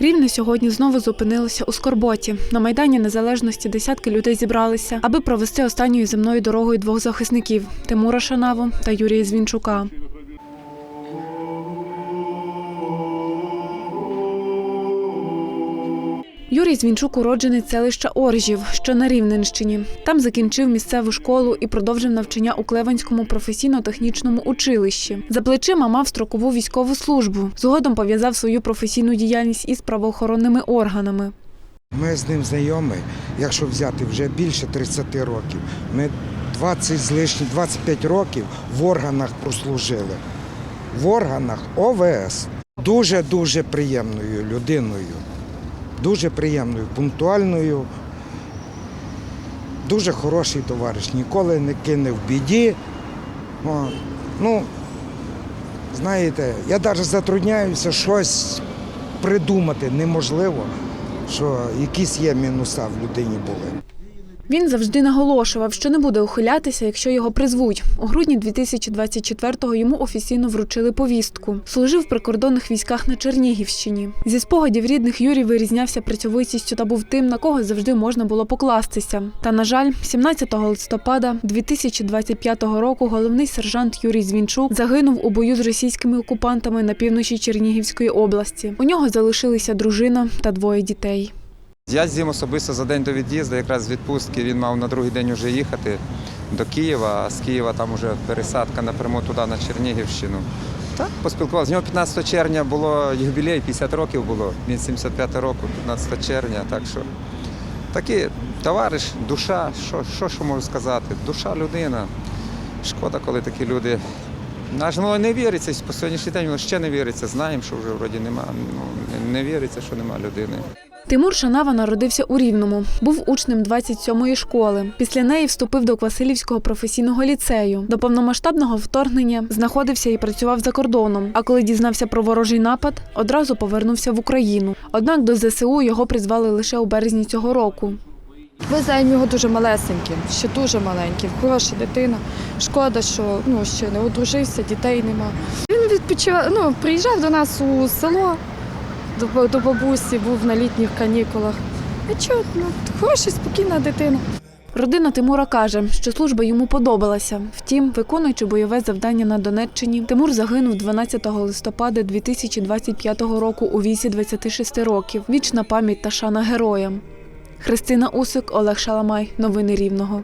Рівне сьогодні знову зупинилося у Скорботі. На Майдані Незалежності десятки людей зібралися, аби провести останньою земною дорогою двох захисників Тимура Шанаву та Юрія Звінчука. Юрій Звінчук уроджений селища Оржів, що на Рівненщині. Там закінчив місцеву школу і продовжив навчання у Клеванському професійно-технічному училищі. За плечима мав строкову військову службу. Згодом пов'язав свою професійну діяльність із правоохоронними органами. Ми з ним знайомі, якщо взяти вже більше 30 років. Ми 20 з лишнім, 25 років в органах прослужили. В органах ОВС. Дуже-дуже приємною людиною. Дуже приємною, пунктуальною. Дуже хороший товариш. Ніколи не кине в біді. О, ну, знаєте, я навіть затрудняюся щось придумати неможливо, що якісь є мінуса в людині були. Він завжди наголошував, що не буде ухилятися, якщо його призвуть. У грудні 2024-го йому офіційно вручили повістку. Служив в прикордонних військах на Чернігівщині. Зі спогадів рідних Юрій вирізнявся працьовитістю та був тим, на кого завжди можна було покластися. Та на жаль, 17 листопада 2025 року головний сержант Юрій Звінчук загинув у бою з російськими окупантами на півночі Чернігівської області. У нього залишилися дружина та двоє дітей. Я з ним особисто за день до від'їзду, якраз з відпустки, він мав на другий день вже їхати до Києва, а з Києва там вже пересадка напряму туди, на Чернігівщину. Так, поспілкувався. З нього 15 червня було юбілей, 50 років було. Він 75 року, 15 червня. Так що такий товариш, душа, що, що, що можу сказати? Душа людина. Шкода, коли такі люди. Аж ну, не віриться, по сьогоднішній день ще не віриться. Знаємо, що вже вроді нема. Ну, не віриться, що нема людини. Тимур Шанава народився у Рівному. Був учнем 27-ї школи. Після неї вступив до Квасилівського професійного ліцею. До повномасштабного вторгнення знаходився і працював за кордоном. А коли дізнався про ворожий напад, одразу повернувся в Україну. Однак до ЗСУ його призвали лише у березні цього року. Веземо його дуже малесеньким, ще дуже маленьким, хороша дитина. Шкода, що ну, ще не одружився, дітей нема. Він відпочивав, ну, приїжджав до нас у село, до, до бабусі, був на літніх канікулах. Нічого, ну, хороша, спокійна дитина. Родина Тимура каже, що служба йому подобалася. Втім, виконуючи бойове завдання на Донеччині, Тимур загинув 12 листопада 2025 року у віці 26 років. Вічна пам'ять та шана героям. Христина Усик, Олег Шаламай. Новини Рівного.